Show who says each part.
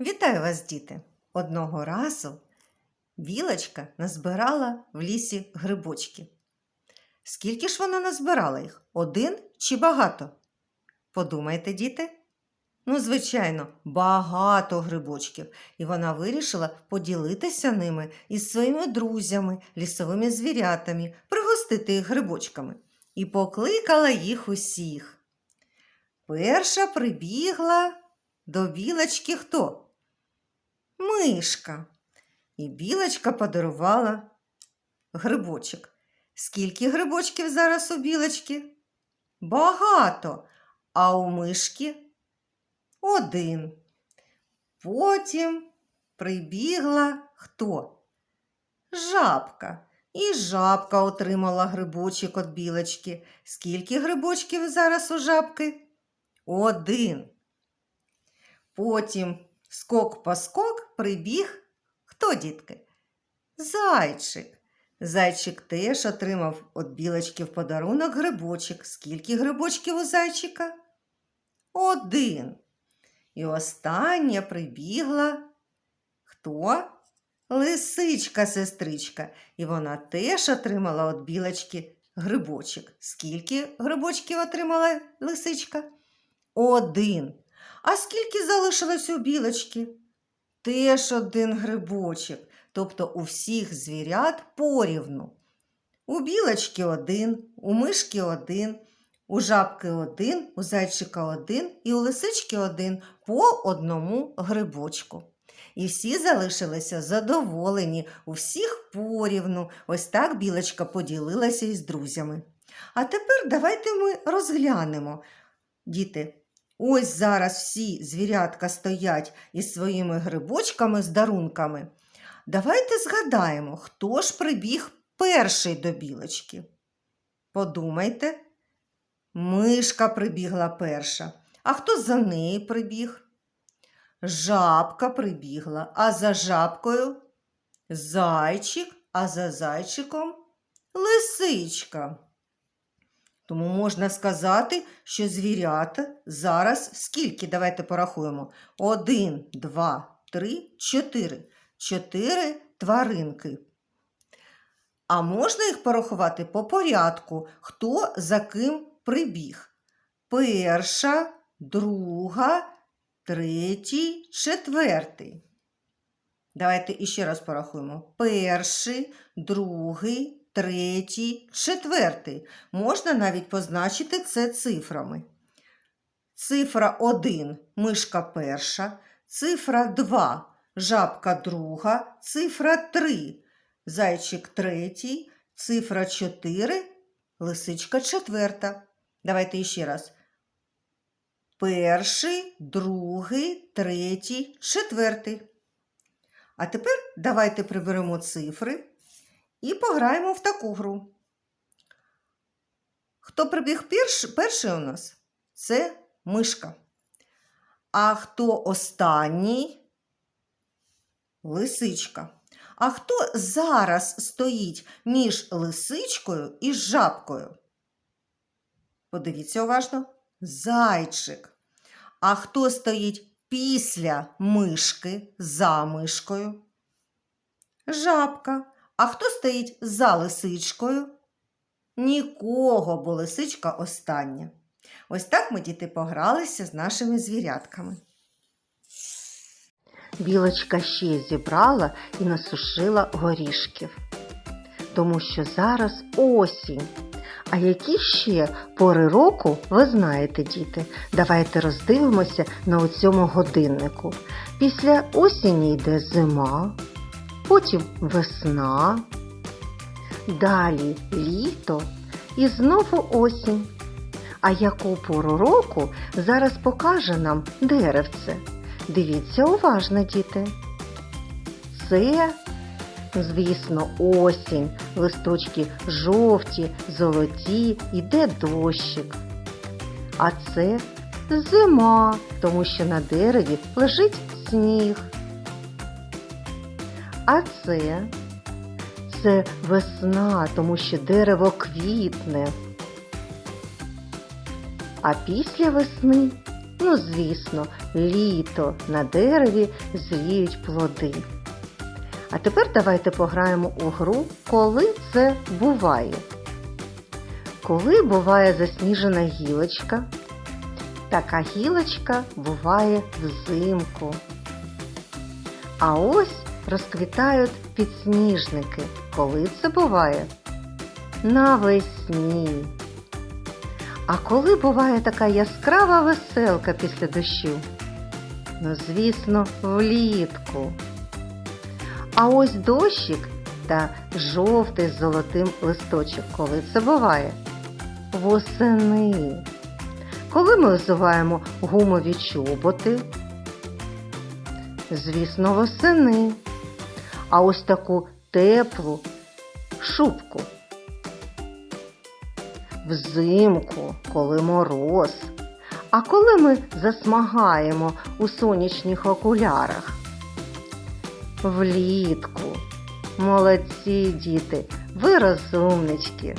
Speaker 1: Вітаю вас, діти! Одного разу білочка назбирала в лісі грибочки. Скільки ж вона назбирала їх? Один чи багато? Подумайте, діти. Ну, звичайно, багато грибочків, і вона вирішила поділитися ними із своїми друзями, лісовими звірятами, пригостити їх грибочками. І покликала їх усіх. Перша прибігла до білочки хто? Мишка. І білочка подарувала грибочок. Скільки грибочків зараз у білочки? Багато. А у мишки один. Потім прибігла хто? Жабка. І жабка отримала грибочок від білочки. Скільки грибочків зараз у жабки? Один. Потім скок по скок прибіг. Хто, дітки? Зайчик. Зайчик теж отримав від білочки в подарунок грибочок. Скільки грибочків у зайчика? Один. І остання прибігла. Хто? Лисичка, сестричка. І вона теж отримала від білочки грибочок. Скільки грибочків отримала лисичка? Один. А скільки залишилось у білочки? Теж один грибочок, тобто у всіх звірят порівну. У білочки один, у мишки один, у жабки один, у зайчика один і у лисички один по одному грибочку. І всі залишилися задоволені, у всіх порівну. Ось так білочка поділилася із друзями. А тепер давайте ми розглянемо, діти. Ось зараз всі звірятка стоять із своїми грибочками з дарунками. Давайте згадаємо, хто ж прибіг перший до білочки. Подумайте, мишка прибігла перша. А хто за нею прибіг? Жабка прибігла, а за жабкою зайчик, а за зайчиком лисичка. Тому можна сказати, що звірята зараз скільки? Давайте порахуємо. Один, два, три, чотири. Чотири тваринки. А можна їх порахувати по порядку, хто за ким прибіг. Перша, друга, третій, четвертий. Давайте іще раз порахуємо. Перший, другий, третій, четвертий. Можна навіть позначити це цифрами. Цифра 1 мишка перша, цифра 2 жабка друга, цифра 3 зайчик третій, цифра 4 лисичка четверта. Давайте іще раз. Перший, другий, третій, четвертий. А тепер давайте приберемо цифри і пограємо в таку гру. Хто прибіг перш, перший у нас? Це мишка. А хто останній? Лисичка. А хто зараз стоїть між лисичкою і жабкою? Подивіться уважно. Зайчик. А хто стоїть після мишки за мишкою? Жабка. А хто стоїть за лисичкою? Нікого, бо лисичка остання. Ось так ми діти погралися з нашими звірятками.
Speaker 2: Білочка ще зібрала і насушила горішків, тому що зараз осінь. А які ще пори року, ви знаєте, діти, давайте роздивимося на цьому годиннику. Після осені йде зима, потім весна, далі літо і знову осінь. А яку пору року зараз покаже нам деревце? Дивіться уважно, діти. Це, звісно, осінь, листочки жовті, золоті, іде дощик. А це зима, тому що на дереві лежить сніг. А це, це весна, тому що дерево квітне. А після весни Ну, звісно, літо на дереві зріють плоди. А тепер давайте пограємо у гру, коли це буває. Коли буває засніжена гілочка, така гілочка буває взимку. А ось розквітають підсніжники. Коли це буває? Навесні. А коли буває така яскрава веселка після дощу? Ну, звісно, влітку. А ось дощик та жовтий з золотим листочок. Коли це буває? Восени. Коли ми взуваємо гумові чоботи? Звісно, восени. А ось таку теплу шубку. Взимку, коли мороз. А коли ми засмагаємо у сонячних окулярах? Влітку. Молодці, діти, ви розумнички.